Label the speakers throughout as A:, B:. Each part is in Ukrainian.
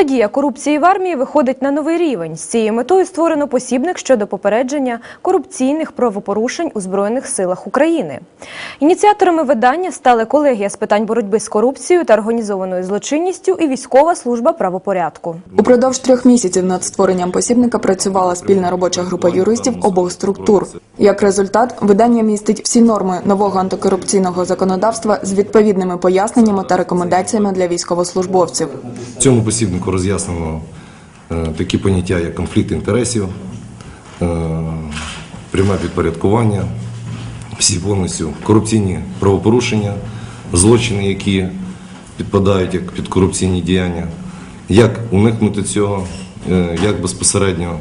A: Протидія корупції в армії виходить на новий рівень. З цією метою створено посібник щодо попередження корупційних правопорушень у Збройних силах України. Ініціаторами видання стали колегія з питань боротьби з корупцією та організованою злочинністю і військова служба правопорядку.
B: Упродовж трьох місяців над створенням посібника працювала спільна робоча група юристів обох структур. Як результат, видання містить всі норми нового антикорупційного законодавства з відповідними поясненнями та рекомендаціями для військовослужбовців.
C: В цьому посібнику роз'яснено е, такі поняття, як конфлікт інтересів, е, пряме підпорядкування, всі повністю корупційні правопорушення, злочини, які підпадають як під корупційні діяння, як уникнути цього, е, як безпосередньо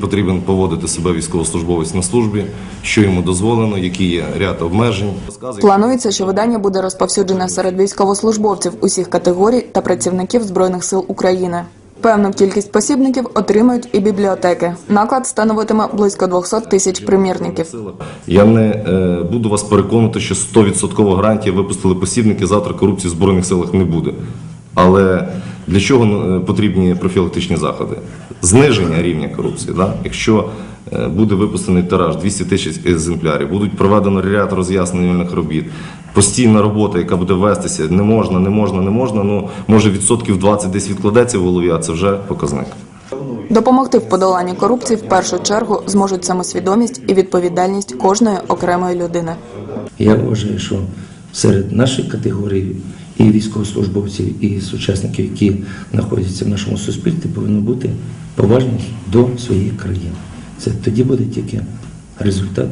C: потрібен поводити себе військовослужбовець на службі, що йому дозволено, які є ряд обмежень.
B: Планується, що видання буде розповсюджене серед військовослужбовців усіх категорій та працівників збройних сил України. Певну кількість посібників отримають і бібліотеки. Наклад становитиме близько 200 тисяч примірників.
C: Я не е, буду вас переконувати, що 100% гарантії випустили посібники, завтра корупції в Збройних силах не буде. Але для чого е, потрібні профілактичні заходи? Зниження рівня корупції. Да? Якщо е, буде випущений тираж 200 тисяч екземплярів, будуть проведено ряд роз'яснювальних робіт, постійна робота, яка буде вестися, не можна, не можна, не можна, ну може відсотків 20 десь відкладеться в голові, а це вже показник.
B: Допомогти в подоланні корупції в першу чергу зможуть самосвідомість і відповідальність кожної окремої людини.
D: Я вважаю, що серед нашої категорії і військовослужбовців, і сучасників, які знаходяться в нашому суспільстві, повинні бути поважні до своєї країни. Це тоді буде тільки результат